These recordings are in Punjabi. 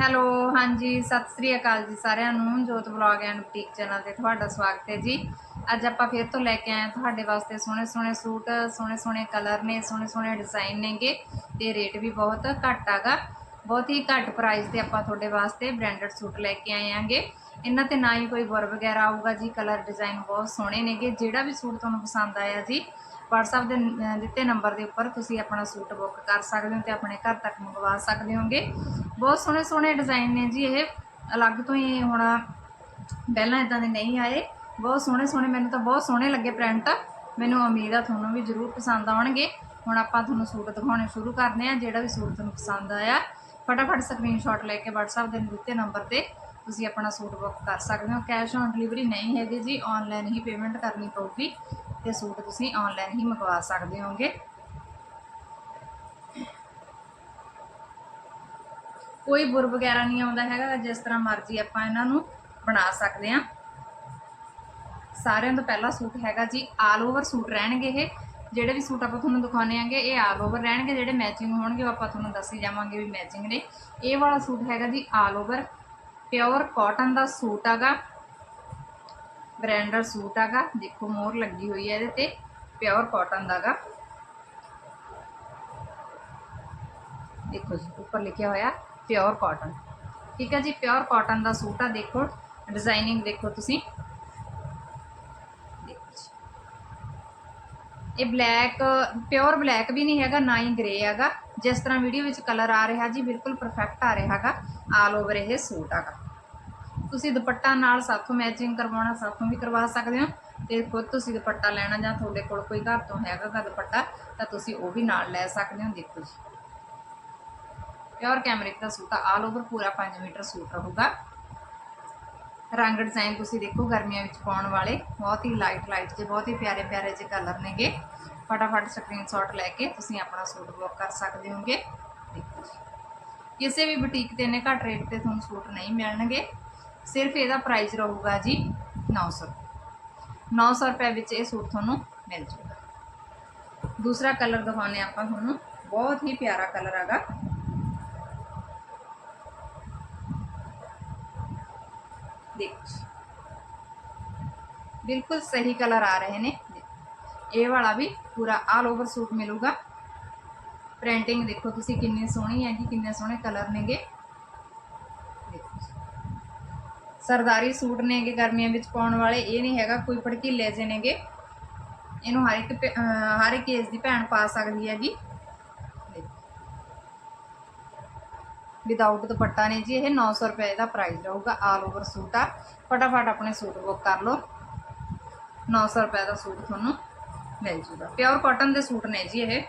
ਹੈਲੋ, ਹਾਂਜੀ, ਸਤਿ ਸ੍ਰੀ ਅਕਾਲ ਜੀ ਸਾਰਿਆਂ ਨੂੰ, ਜੋਤ ਵਲੌਗ ਐਂਡ ਬੁਟੀਕ ਚੈਨਲ ਤੇ ਤੁਹਾਡਾ ਸਵਾਗਤ ਹੈ ਜੀ। ਅੱਜ ਆਪਾਂ ਫਿਰ ਤੋਂ ਲੈ ਕੇ ਆਏ ਹਾਂ ਤੁਹਾਡੇ ਵਾਸਤੇ ਸੋਹਣੇ ਸੋਹਣੇ ਸੂਟ ਸੋਹਣੇ ਸੋਹਣੇ ਕਲਰ ਨੇ ਸੋਹਣੇ ਸੋਹਣੇ ਡਿਜ਼ਾਈਨ ਨੇਗੇ ਤੇ ਰੇਟ ਵੀ ਬਹੁਤ ਘੱਟ ਆਗਾ। ਬਹੁਤ ਹੀ ਘੱਟ ਪ੍ਰਾਈਸ ਤੇ ਆਪਾਂ ਤੁਹਾਡੇ ਵਾਸਤੇ ਬ੍ਰਾਂਡਡ ਸੂਟ ਲੈ ਕੇ ਆਏ ਆਂਗੇ ਇਹਨਾਂ ਤੇ ਨਾ ਹੀ ਕੋਈ ਬੁਰ ਵਗੈਰਾ ਆਊਗਾ ਜੀ, ਕਲਰ ਡਿਜ਼ਾਈਨ ਬਹੁਤ ਸੋਹਣੇ ਨੇਗੇ। ਜਿਹੜਾ ਵੀ ਸੂਟ ਤੁਹਾਨੂੰ ਪਸੰਦ ਆਇਆ ਜੀ WhatsApp ਦੇ ਦਿੱਤੇ ਨੰਬਰ ਦੇ ਉੱਪਰ ਤੁਸੀਂ ਆਪਣਾ ਸੂਟ ਬੁੱਕ ਕਰ ਸਕਦੇ ਹੋ ਤੇ ਆਪਣੇ ਘਰ ਤੱਕ ਮੰਗਵਾ ਸਕਦੇ ਹੋਗੇ। ਬਹੁਤ ਸੋਹਣੇ ਸੋਹਣੇ ਡਿਜ਼ਾਈਨ ਨੇ ਜੀ ਇਹ। ਅਲੱਗ ਤੋਂ ਹੀ ਹੁਣ ਪਹਿਲਾਂ ਇਦਾਂ ਦੇ ਨਹੀਂ ਆਏ। ਬਹੁਤ ਸੋਹਣੇ ਸੋਹਣੇ, ਮੈਨੂੰ ਤਾਂ ਬਹੁਤ ਸੋਹਣੇ ਲੱਗੇ ਪ੍ਰਿੰਟ ਮੈਨੂੰ ਉਮੀਦ ਆ ਤੁਹਾਨੂੰ ਵੀ ਜ਼ਰੂਰ ਪਸੰਦ ਆਉਣਗੇ। ਹੁਣ ਆਪਾਂ ਤੁਹਾਨੂੰ ਸੂਟ ਦਿਖਾਉਣੇ ਸ਼ੁਰੂ ਕਰਦੇ ਹਾਂ, ਜਿਹੜਾ ਵੀ ਸੂਟ ਤੁਹਾਨੂੰ ਪਸੰਦ ਆਇਆ। ਫਟਾਫਟ ਸਕਰੀਨਸ਼ਾਟ ਲੈ ਕੇ WhatsApp ਦੇ ਦਿੱਤੇ ਨੰਬਰ ਤੇ ਤੁਸੀਂ ਆਪਣਾ ਸੂਟ ਬੁੱਕ ਕਰ ਸਕਦੇ ਹੋ। ਕੈਸ਼ ਔਨ ਡਿਲੀਵਰੀ ਨਹੀਂ ਹੈਗੀ ਜੀ ਆਨਲਾਈਨ ਹੀ ਪੇਮੈਂਟ ਕਰਨੀ ਪਊਗੀ ਤੇ ਸੂਟ ਤੁਸੀਂ ਆਨਲਾਈਨ ਹੀ ਮੰਗਵਾ ਸਕਦੇ ਹੋਗੇ। ਕੋਈ ਬੁਰ ਵਗੈਰਾ ਨਹੀਂ ਆਉਂਦਾ ਹੈਗਾ, ਜਿਸ ਤਰ੍ਹਾਂ ਮਰਜ਼ੀ ਆਪਾਂ ਇਹਨਾਂ ਨੂੰ ਬਣਾ ਸਕਦੇ ਆ ਸਾਰਿਆਂ ਤੋਂ ਪਹਿਲਾ ਸੂਟ ਹੈਗਾ ਜੀ ਆਲ ਓਵਰ ਸੂਟ ਰਹਿਣਗੇ ਇਹ। ਜਿਹੜੇ ਵੀ ਸੂਟ ਆਪਾਂ ਤੁਹਾਨੂੰ ਦਿਖਾਉਣੇ ਆਂਗੇ ਇਹ ਆਲ ਓਵਰ ਰਹਿਣਗੇ। ਜਿਹੜੇ ਮੈਚਿੰਗ ਹੋਣਗੇ ਆਪਾਂ ਤੁਹਾਨੂੰ ਦੱਸੀ ਜਾਵਾਂਗੇ ਵੀ ਮੈਚਿੰਗ ਨੇ। ਇਹ ਵਾਲਾ ਸੂਟ ਹੈਗਾ ਜੀ ਆਲ ਓਵਰ ਪਿਓਰ ਕਾਟਨ ਦਾ ਸੂਟ ਹੈਗਾ। ਬ੍ਰਾਂਡਡ ਸੂਟ ਹੈਗਾ। ਦੇਖੋ ਮੋਹਰ ਲੱਗੀ ਹੋਈ ਹੈ ਇਹਦੇ ਤੇ ਪਿਓਰ ਕਾਟਨ ਦਾਗਾ ਦੇਖੋ ਜੀ, ਉੱਪਰ ਲਿਖਿਆ ਹੋਇਆ ਪਿਓਰ ਕਾਟਨ ਠੀਕ ਹੈ ਜੀ ਪਿਓਰ ਕਾਟਨ ਦਾ ਸੂਟ ਆ, ਦੇਖੋ ਡਿਜ਼ਾਈਨਿੰਗ ਦੇਖੋ ਤੁਸੀਂ। ਇਹ ਬਲੈਕ ਪਿਓਰ ਬਲੈਕ ਵੀ ਨਹੀਂ ਹੈਗਾ, ਨਾ ਹੀ ਗ੍ਰੇ ਹੈਗਾ। ਜਿਸ ਤਰ੍ਹਾਂ ਵੀਡੀਓ ਵਿੱਚ ਕਲਰ ਆ ਰਿਹਾ ਜੀ, ਬਿਲਕੁਲ ਪਰਫੈਕਟ ਆ ਰਿਹਾ ਹੈਗਾ। ਆਲ ਓਵਰ ਇਹ ਸੂਟ ਹੈਗਾ। ਤੁਸੀਂ ਦੁਪੱਟਾ ਨਾਲ ਸਾਥੋਂ ਮੈਚਿੰਗ ਕਰਵਾਉਣਾ ਸਾਥੋਂ ਵੀ ਕਰਵਾ ਸਕਦੇ ਹੋ। ਤੇ ਖੁਦ ਤੁਸੀਂ ਦੁਪੱਟਾ ਲੈਣਾ ਜਾਂ ਤੁਹਾਡੇ ਕੋਲ ਕੋਈ ਘਰ ਤੋਂ ਹੈਗਾ ਗਾ ਦੁਪੱਟਾ, ਤਾਂ ਤੁਸੀਂ ਉਹ ਵੀ ਨਾਲ ਲੈ ਸਕਦੇ ਹੋ, ਦੇਖੋ ਜੀ। ਪਿਓਰ ਕੈਮਰਿਕ ਦਾ ਸੂਟ ਆ ਆਲ ਓਵਰ ਪੂਰਾ 5 ਮੀਟਰ ਸੂਟ ਰਹੂਗਾ। ਰੰਗ ਡਿਜ਼ਾਈਨ ਤੁਸੀਂ ਦੇਖੋ ਗਰਮੀਆਂ ਵਿੱਚ ਪਾਉਣ ਵਾਲੇ, ਬਹੁਤ ਹੀ ਲਾਈਟ ਲਾਈਟ ਜੇ ਬਹੁਤ ਹੀ ਪਿਆਰੇ ਪਿਆਰੇ ਜੇ ਕਲਰ ਨੇਗੇ। ਫਟਾਫਟ ਸਕਰੀਨਸ਼ਾਟ ਲੈ ਕੇ ਤੁਸੀਂ ਆਪਣਾ ਸੂਟ ਬੁੱਕ ਕਰ ਸਕਦੇ ਹੋਗੇ। ਦੇਖੋ ਜੀ। ਕਿਸੇ ਵੀ ਬੁਟੀਕ ਤੇ ਨੇ ਘੱਟ ਰੇਟ ਤੇ ਤੁਹਾਨੂੰ ਸੂਟ ਨਹੀਂ ਮਿਲਣਗੇ। ਸਿਰਫ ਇਹਦਾ ਪ੍ਰਾਈਸ ਰਹੂਗਾ ਜੀ 900 900 ਰੁਪਏ ਵਿੱਚ ਇਹ ਸੂਟ ਤੁਹਾਨੂੰ ਮਿਲ ਜਾਊਗਾ ਦੂਸਰਾ ਕਲਰ ਦਿਖਾਉਂਦੇ ਆਪਾਂ ਤੁਹਾਨੂੰ ਬਹੁਤ ਹੀ ਪਿਆਰਾ ਕਲਰ ਹੈਗਾ ਦੇਖੋ ਜੀ। ਬਿਲਕੁਲ ਸਹੀ ਕਲਰ ਆ ਰਹੇ ਨੇ ਇਹ ਵਾਲਾ ਵੀ ਪੂਰਾ ਆਲ ਓਵਰ ਸੂਟ ਮਿਲੂਗਾ ਪ੍ਰਿੰਟਿੰਗ ਦੇਖੋ ਤੁਸੀਂ ਕਿੰਨੀ ਸੋਹਣੀ ਹੈ ਕਿ ਕਿੰਨੇ ਸੋਹਣੇ ਕਲਰ ਨੇਗੇ ਦੇਖੋ ਜੀ। ਸਰਦਾਰੀ ਸੂਟ ਨੇਗੇ ਗਰਮੀਆਂ ਵਿੱਚ ਪਾਉਣ ਵਾਲੇ, ਇਹ ਨਹੀਂ ਹੈਗਾ ਕੋਈ ਭੜਕੀਲੇ ਜਿਹੇ ਨੇਗੇ। ਇਹਨੂੰ ਹਰ ਇੱਕ ਹਰ ਇੱਕ ਏਜ ਦੀ ਭੈਣ ਪਾ ਸਕਦੀ ਹੈਗੀ। ਵਿਦਆਊਟ ਦੁਪੱਟਾ ਨੇ ਜੀ, ਇਹ 900 ਰੁਪਏ ਦਾ ਪ੍ਰਾਈਸ ਰਹੂਗਾ ਆਲ ਓਵਰ ਸੂਟ ਆ। ਫਟਾਫਟ ਆਪਣੇ ਸੂਟ ਬੁੱਕ ਕਰ ਲਓ। 900 ਰੁਪਏ ਦਾ ਸੂਟ ਤੁਹਾਨੂੰ ਮਿਲ ਜੂਗਾ। ਪਿਓਰ ਕਾਟਨ ਦੇ ਸੂਟ ਨੇ ਜੀ ਇਹ।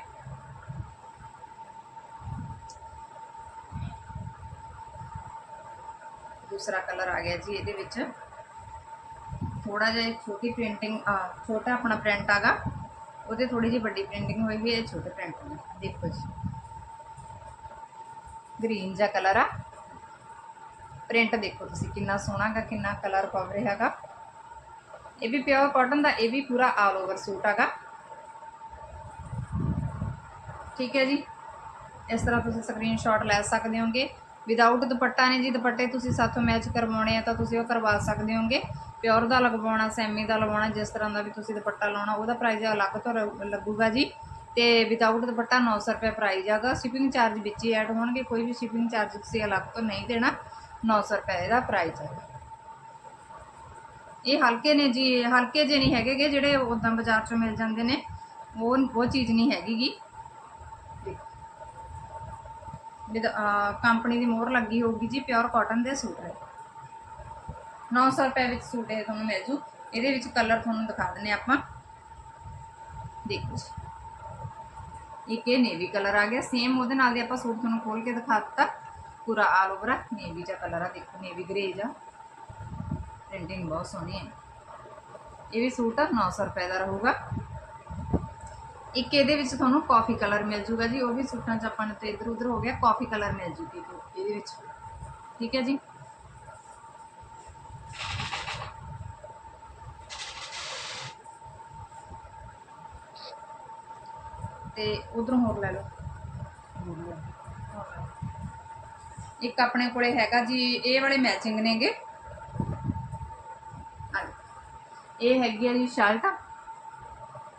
ਦੂਸਰਾ ਕਲਰ ਆ ਗਿਆ ਜੀ ਇਹਦੇ ਵਿੱਚ। ਥੋੜਾ ਜਿਹਾ ਛੋਟੀ ਪ੍ਰਿੰਟਿੰਗ ਛੋਟਾ ਆਪਣਾ ਪ੍ਰਿੰਟ ਆਗਾ। ਉਹਦੇ ਥੋੜੀ ਜਿਹੀ ਵੱਡੀ ਪ੍ਰਿੰਟਿੰਗ ਹੋਈ ਵੀ ਇਹ ਛੋਟੇ ਪ੍ਰਿੰਟ ਨੇ ਦੇਖੋ ਜੀ। ਗ੍ਰੀਨ ਜਿਹਾ ਕਲਰ ਆ। ਪ੍ਰਿੰਟ ਦੇਖੋ ਤੁਸੀਂ ਕਿੰਨਾ ਸੋਹਣਾ ਗਾ, ਕਿੰਨਾ ਕਲਰ ਪਵ ਰਿਹਾ ਇਹ ਵੀ ਪਿਓਰ ਕਾਟਨ ਦਾ, ਇਹ ਵੀ ਪੂਰਾ ਆਲ ਓਵਰ ਸੂਟ ਹੈਗਾ ਠੀਕ ਹੈ ਜੀ। ਇਸ ਤਰ੍ਹਾਂ ਤੁਸੀਂ ਸਕਰੀਨਸ਼ਾਟ ਲੈ ਸਕਦੇ ਹੋਗੇ। ਵਿਦਆਊਟ ਦੁਪੱਟਾ ਨੇ ਜੀ, ਦੁਪੱਟੇ ਤੁਸੀਂ ਸਾਥੋਂ ਮੈਚ ਕਰਵਾਉਣੇ ਆ ਤਾਂ ਤੁਸੀਂ ਉਹ ਕਰਵਾ ਸਕਦੇ ਹੋਗੇ ਪਿਓਰ ਦਾ ਲਗਵਾਉਣਾ ਸੈਮੀ ਦਾ ਲਗਵਾਉਣਾ, ਜਿਸ ਤਰ੍ਹਾਂ ਦਾ ਵੀ ਤੁਸੀਂ ਦੁਪੱਟਾ ਲਾਉਣਾ, ਉਹਦਾ ਪ੍ਰਾਈਸ ਅਲੱਗ ਤੋਂ ਰ- ਲੱਗੂਗਾ ਜੀ। ਤੇ ਵਿਦਆਊਟ ਦੁਪੱਟਾ 900 ਰੁਪਏ ਪ੍ਰਾਈਸ ਹੈਗਾ ਸ਼ਿਪਿੰਗ ਚਾਰਜ ਵਿੱਚ ਹੀ ਐਡ ਹੋਣਗੇ, ਕੋਈ ਵੀ ਸ਼ਿਪਿੰਗ ਚਾਰਜ ਤੁਸੀਂ ਅਲੱਗ ਤੋਂ ਨਹੀਂ ਦੇਣਾ 900 ਰੁਪਏ ਇਹਦਾ ਪ੍ਰਾਈਸ ਹੈ ਇਹ ਹਲਕੇ ਨੇ ਜੀ, ਹਲਕੇ ਜੇ ਨਹੀਂ ਹੈਗੇਗੇ, ਜਿਹੜੇ ਉਦਾਂ ਬਾਜ਼ਾਰ ਚੋਂ ਮਿਲ ਜਾਂਦੇ ਨੇ, ਉਹ ਉਹ ਚੀਜ਼ ਨਹੀਂ ਹੈਗੀਗੀ ਕੰਪਨੀ ਦੀ ਮੋਹਰ ਲੱਗੀ ਹੋਊਗੀ ਜੀ ਪਿਓਰ ਕਾਟਨ ਦੇ ਸੂਟ ਹੈ 900 ਰੁਪਏ ਵਿੱਚ ਸੂਟ ਇਹ ਤੁਹਾਨੂੰ ਮਿਲ ਜੂ। ਇਹਦੇ ਵਿੱਚ ਕਲਰ ਤੁਹਾਨੂੰ ਦਿਖਾ ਦਿੰਨੇ ਆਪਾਂ। ਦੇਖੋ ਜੀ। ਇੱਕ ਇਹ ਨੇਵੀ ਕਲਰ ਆ ਗਿਆ। ਸੇਮ ਉਹਦੇ ਨਾਲ ਦੇ ਆਪਾਂ ਸੂਟ ਤੁਹਾਨੂੰ ਖੋਲ ਕੇ ਦਿਖਾ ਦਿੱਤਾ। ਪੂਰਾ ਆਲ ਓਵਰ ਨੇਵੀ ਜਿਹਾ ਕਲਰ ਆ। ਦੇਖੋ ਨੇਵੀ ਗ੍ਰੇ ਜਿਹਾ। ਪ੍ਰਿੰਟਿੰਗ ਬਹੁਤ ਸੋਹਣੀ ਹੈ। ਇਹ ਵੀ ਸੂਟ 900 ਰੁਪਏ ਦਾ ਰਹੂਗਾ। ਇੱਕ ਇਹਦੇ ਵਿੱਚ ਤੁਹਾਨੂੰ ਕਾਫੀ ਕਲਰ ਮਿਲ ਜੂਗਾ ਜੀ, ਉਹ ਵੀ ਸੂਟਾਂ 'ਚ ਆਪਾਂ ਨੂੰ ਤੇ ਇਧਰ ਉਧਰ ਹੋ ਗਿਆ ਕਾਫੀ ਕਲਰ ਮਿਲ ਜੂਗੀ ਇਹਦੇ ਵਿੱਚ। ਠੀਕ ਹੈ ਜੀ? ਤੇ ਉਧਰੋਂ ਹੋਰ ਲੈ ਲਓ। ਇੱਕ ਆਪਣੇ ਕੋਲੇ ਹੈਗਾ ਜੀ, ਇਹ ਵਾਲੇ ਮੈਚਿੰਗ ਨੇਗੇ। ਇਹ ਹੈਗੀ ਆ ਜੀ ਸ਼ਰਟ।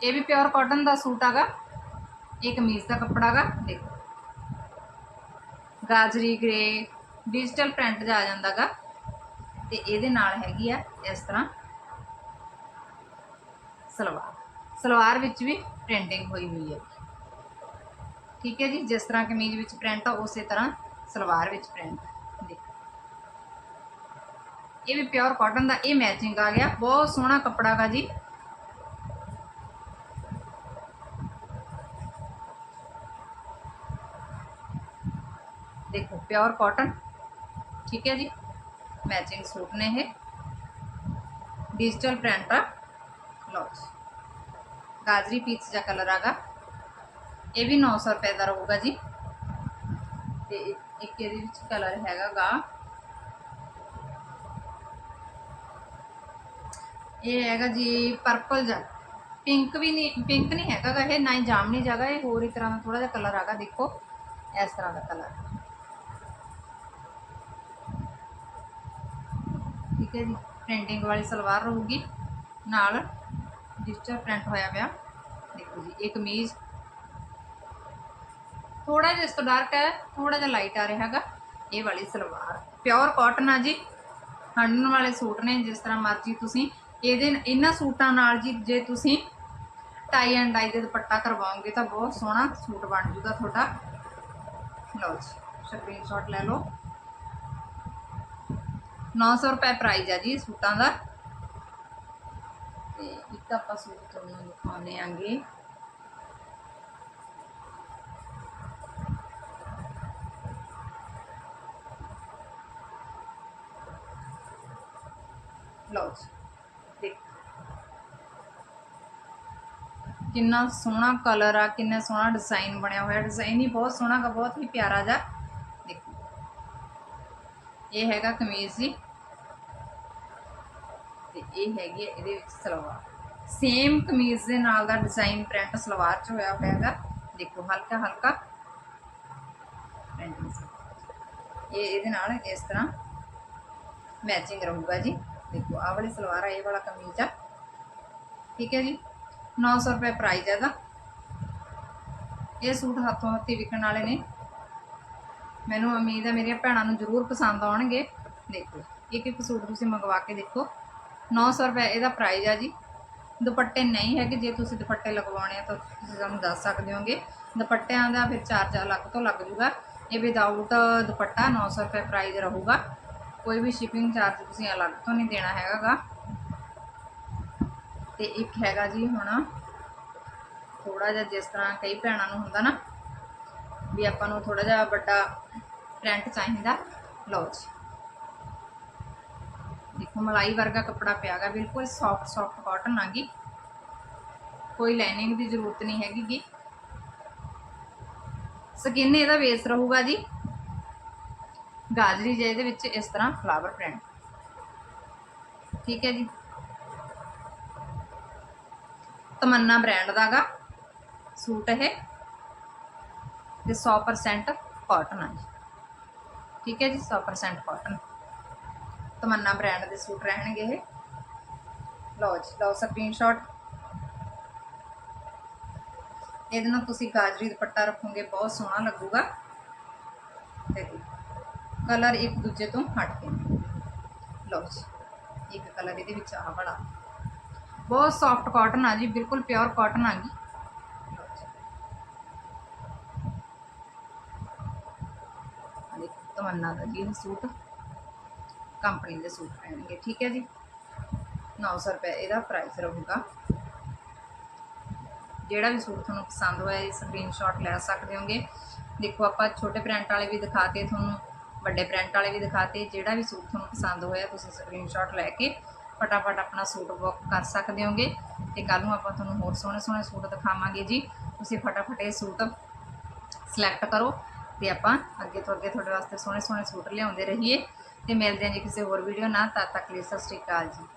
ਇਹ ਵੀ ਪਿਓਰ ਕਾਟਨ ਦਾ ਸੂਟ ਹੈਗਾ। ਇਹ ਕਮੀਜ਼ ਦਾ ਕੱਪੜਾ ਹੈਗਾ, ਦੇਖੋ। ਗਾਜਰੀ ਗ੍ਰੇ ਡਿਜੀਟਲ ਪ੍ਰਿੰਟ ਜਾ ਜਾਂਦਾਗਾ ਤੇ ਇਹਦੇ ਨਾਲ ਹੈਗੀ ਆ ਇਸ ਤਰ੍ਹਾਂ ਸਲਵਾਰ। ਸਲਵਾਰ ਵਿੱਚ ਵੀ ਪ੍ਰਿੰਟਿੰਗ ਹੋਈ ਹੋਈ ਹੈ। ਠੀਕ ਹੈ ਜੀ, ਜਿਸ ਤਰ੍ਹਾਂ ਕਮੀਜ਼ ਵਿੱਚ ਪ੍ਰਿੰਟ ਆ, ਉਸੇ ਤਰ੍ਹਾਂ ਸਲਵਾਰ ਵਿੱਚ ਪ੍ਰਿੰਟ। ਦੇਖੋ। ਇਹ ਵੀ ਪਿਓਰ ਕਾਟਨ ਦਾ, ਇਹ ਮੈਚਿੰਗ ਆ ਗਿਆ। ਬਹੁਤ ਸੋਹਣਾ ਕੱਪੜਾ ਗਾ ਜੀ। ਦੇਖੋ ਪਿਓਰ ਕਾਟਨ ਠੀਕ ਹੈ ਜੀ ਮੈਚਿੰਗ ਸੂਟ ਨੇ ਇਹ ਡਿਜੀਟਲ ਪ੍ਰਿੰਟ ਆ ਲਓ ਜੀ ਗਾਜਰੀ ਪੀਚ ਦਾ ਕਲਰ ਆਗਾ ਇਹ ਵੀ 900 ਰੁਪਏ ਦਾ ਰਹੂਗਾ ਜੀ ਤੇ ਇੱਕ ਇਹਦੇ ਵਿੱਚ ਕਲਰ ਹੈਗਾ ਗਾ ਇਹ ਹੈਗਾ ਜੀ ਪਰਪਲ ਜਿਹਾ ਪਿੰਕ ਵੀ ਨਹੀਂ ਪਿੰਕ ਨਹੀਂ ਹੈਗਾ ਗਾ ਇਹ ਨਾ ਹੀ ਜਾਮਨੀ ਜਗ੍ਹਾ ਇਹ ਹੋਰ ਹੀ ਤਰ੍ਹਾਂ ਦਾ ਥੋੜਾ ਜਿਹਾ ਕਲਰ ਆਗਾ ਦੇਖੋ ਇਸ ਤਰ੍ਹਾਂ ਦਾ ਕਲਰ ਠੀਕ ਹੈ ਜੀ। ਪ੍ਰਿੰਟਿੰਗ ਵਾਲੀ ਸਲਵਾਰ ਰਹੂਗੀ। ਨਾਲ ਡਿਜੀਟਲ ਪ੍ਰਿੰਟ ਹੋਇਆ ਪਿਆ। ਦੇਖੋ ਜੀ, ਇਹ ਕਮੀਜ਼ ਥੋੜਾ ਜਿਹਾ ਇਸ ਤੋਂ ਡਾਰਕ ਹੈ ਥੋੜਾ ਜਿਹਾ ਲਾਈਟ ਆ ਰਿਹਾ ਹੈਗਾ। ਇਹ ਵਾਲੀ ਸਲਵਾਰ। ਪਿਓਰ ਕਾਟਨ ਆ ਜੀ। ਹੰਡਣ ਵਾਲੇ ਸੂਟ ਨੇ, ਜਿਸ ਤਰ੍ਹਾਂ ਮਰਜ਼ੀ ਤੁਸੀਂ ਇਹਦੇ ਇਹਨਾਂ ਸੂਟਾਂ ਨਾਲ ਜੀ, ਜੇ ਤੁਸੀਂ ਟਾਈ ਐਂਡ ਡਾਈ ਦੇ ਦੁਪੱਟਾ ਕਰਵਾਉਂਗੇ ਤਾਂ ਬਹੁਤ ਸੋਹਣਾ ਸੂਟ ਬਣ ਜੂਗਾ ਤੁਹਾਡਾ। ਲਓ ਜੀ ਸਕਰੀਨਸ਼ਾਟ ਲੈ ਲਓ। 900 ਰੁਪਏ ਪ੍ਰਾਈਸ ਆ ਜੀ ਸੂਟਾਂ ਦਾ। ਤੇ ਇੱਕ ਆਪਾਂ ਸੂਟ ਤੁਹਾਨੂੰ ਦਿਖਾਉਂਦੇ ਆਂਗੇ। ਲਓ ਦੇਖ। ਕਿੰਨਾ ਸੋਹਣਾ ਕਲਰ ਆ, ਕਿੰਨਾ ਸੋਹਣਾ ਡਿਜ਼ਾਈਨ ਬਣਿਆ ਹੋਇਆ। ਡਿਜ਼ਾਈਨ ਹੀ ਬਹੁਤ ਸੋਹਣਾ ਗਾ, ਬਹੁਤ ਹੀ ਪਿਆਰਾ ਜਾ ਦੇਖੋ। ਇਹ ਹੈਗਾ ਕਮੀਜ਼ ਜੀ। ਇਹ ਹੈਗੀ ਹੈ ਇਹਦੇ ਵਿੱਚ ਸਲਵਾਰ। ਸੇਮ ਕਮੀਜ਼ ਦੇ ਨਾਲ ਦਾ ਡਿਜ਼ਾਈਨ ਪ੍ਰਿੰਟ ਸਲਵਾਰ 'ਚ ਹੋਇਆ ਹੋਇਆ ਹੈਗਾ। ਦੇਖੋ, ਹਲਕਾ ਹਲਕਾ ਇਹ ਇਹਦੇ ਨਾਲ ਇਸ ਤਰ੍ਹਾਂ ਮੈਚਿੰਗ ਰਹੂਗਾ ਜੀ। ਦੇਖੋ, ਆਹ ਵਾਲੀ ਸਲਵਾਰ ਆ, ਇਹ ਵਾਲਾ ਕਮੀਜ਼ ਆ। ਠੀਕ ਹੈ ਜੀ? 900 ਰੁਪਏ ਪ੍ਰਾਈਸ ਹੈ ਇਹਦਾ। ਇਹ ਸੂਟ ਹੱਥੋਂ ਹੱਥੀ ਵਿਕਣ ਵਾਲੇ ਨੇ। ਮੈਨੂੰ ਉਮੀਦ ਹੈ ਮੇਰੀਆਂ ਭੈਣਾਂ ਨੂੰ ਜ਼ਰੂਰ ਪਸੰਦ ਆਉਣਗੇ। ਦੇਖੋ, ਇੱਕ ਇੱਕ ਸੂਟ ਤੁਸੀਂ ਮੰਗਵਾ ਕੇ ਦੇਖੋ। 900 ਰੁਪਏ ਇਹਦਾ ਪ੍ਰਾਈਜ਼ ਆ ਜੀ। ਦੁਪੱਟੇ ਨਹੀਂ ਹੈਗੇ, ਜੇ ਤੁਸੀਂ ਦੁਪੱਟੇ ਲਗਵਾਉਣੇ ਆ ਤਾਂ ਤੁਸੀਂ ਸਾਨੂੰ ਦੱਸ ਸਕਦੇ ਹੋਗੇ। ਦੁਪੱਟਿਆਂ ਦਾ ਫਿਰ ਚਾਰਜ ਅਲੱਗ ਤੋਂ ਲੱਗ ਜੂਗਾ। ਇਹ ਵਿਦਆਊਟ ਦੁਪੱਟਾ 900 ਰੁਪਏ ਪ੍ਰਾਈਜ਼ ਰਹੂਗਾ। ਕੋਈ ਵੀ ਸ਼ਿਪਿੰਗ ਚਾਰਜ ਤੁਸੀਂ ਅਲੱਗ ਤੋਂ ਨਹੀਂ ਦੇਣਾ ਹੈਗਾਗਾ। ਤੇ ਇੱਕ ਹੈਗਾ ਜੀ ਹੁਣ ਥੋੜਾ ਜਿਹਾ ਜਿਸ ਤਰ੍ਹਾਂ ਕਈ ਭੈਣਾਂ ਨੂੰ ਹੁੰਦਾ ਨਾ, ਵੀ ਆਪਾਂ ਨੂੰ ਥੋੜਾ ਜਿਹਾ ਵੱਡਾ ਪ੍ਰਿੰਟ ਚਾਹੀਦਾ। ਲਓ ਜੀ। ਮਲਾਈ ਵਰਗਾ ਕੱਪੜਾ ਪਿਆਗਾ, ਬਿਲਕੁਲ ਸੌਫਟ ਸੌਫਟ ਕਾਟਨ ਆਗੀ ਕੋਈ ਲਾਈਨਿੰਗ ਦੀ ਜ਼ਰੂਰਤ ਨਹੀਂ ਹੈਗੀ ਗੀ। ਸਕਿਨ ਇਹਦਾ ਬੇਸ ਰਹੂਗਾ ਜੀ। ਗਾਜਰੀ ਜੇ ਇਹਦੇ ਵਿੱਚ ਇਸ ਤਰ੍ਹਾਂ ਫਲਾਵਰ ਪ੍ਰਿੰਟ ਠੀਕ ਹੈ ਜੀ। ਤਮੰਨਾ ਬ੍ਰਾਂਡ ਦਾਗਾ ਸੂਟ ਇਹ। ਤੇ 100% ਕਾਟਨ ਆ ਜੀ। ਠੀਕ ਹੈ ਜੀ 100% ਕਾਟਨ ਤਮੰਨਾ ਬ੍ਰਾਂਡ ਦੇ ਸੂਟ ਰਹਿਣਗੇ ਇਹ। ਲਓ ਜੀ, ਲਓ ਸਕਰੀਨਸ਼ਾਟ ਇਹਦੇ ਨਾਲ ਤੁਸੀਂ ਗਾਜਰੀ ਦੁਪੱਟਾ ਰੱਖੋਗੇ, ਬਹੁਤ ਸੋਹਣਾ ਲੱਗੂਗਾ। ਤੇ ਕਲਰ ਇੱਕ ਦੂਜੇ ਤੋਂ ਹਟ ਕੇ। ਲਓ ਜੀ, ਇੱਕ ਕਲਰ ਇਹਦੇ ਵਿੱਚ ਆਹ ਵਾਲਾ। ਬਹੁਤ ਸੌਫਟ ਕਾਟਨ ਆ ਜੀ, ਬਿਲਕੁਲ ਪਿਓਰ ਕਾਟਨ ਆ ਗਈ। ਤਮੰਨਾ ਦਾ ਜੀ ਸੂਟ। ਕੰਪਨੀ ਦੇ ਸੂਟ ਰਹਿਣਗੇ ਠੀਕ ਹੈ ਜੀ? 900 ਰੁਪਏ ਇਹਦਾ ਪ੍ਰਾਈਸ ਰਹੂਗਾ। ਜਿਹੜਾ ਵੀ ਸੂਟ ਤੁਹਾਨੂੰ ਪਸੰਦ ਹੋਇਆ ਇਹ ਸਕਰੀਨਸ਼ਾਟ ਲੈ ਸਕਦੇ ਹੋਗੇ। ਦੇਖੋ, ਆਪਾਂ ਛੋਟੇ ਪ੍ਰਿੰਟ ਵਾਲੇ ਵੀ ਦਿਖਾਤੇ, ਤੁਹਾਨੂੰ ਵੱਡੇ ਪ੍ਰਿੰਟ ਵਾਲੇ ਵੀ ਦਿਖਾਤੇ। ਜਿਹੜਾ ਵੀ ਸੂਟ ਤੁਹਾਨੂੰ ਪਸੰਦ ਹੋਇਆ, ਤੁਸੀਂ ਸਕਰੀਨਸ਼ਾਟ ਲੈ ਕੇ ਫਟਾਫਟ ਆਪਣਾ ਸੂਟ ਬੁੱਕ ਕਰ ਸਕਦੇ ਹੋਗੇ। ਤੇ ਕੱਲ ਨੂੰ ਆਪਾਂ ਤੁਹਾਨੂੰ ਹੋਰ ਸੋਹਣੇ ਸੋਹਣੇ ਸੂਟ ਦਿਖਾਵਾਂਗੇ ਜੀ। ਤੁਸੀਂ ਫਟਾਫਟ ਇਹ ਸੂਟ ਸਿਲੈਕਟ ਕਰੋ। ਤੇ ਆਪਾਂ ਅੱਗੇ ਤੋਂ ਅੱਗੇ ਤੁਹਾਡੇ ਵਾਸਤੇ ਸੋਹਣੇ ਸੋਹਣੇ ਸੂਟ ਲਿਆਉਂਦੇ ਰਹੀਏ ਤੇ ਮਿਲਦੇ ਹਾਂ ਜੀ ਕਿਸੇ ਹੋਰ ਵੀਡੀਓ ਨਾਲ, ਤਦ ਤੱਕ ਲਈ ਸਤਿ ਸ਼੍ਰੀ ਅਕਾਲ ਜੀ।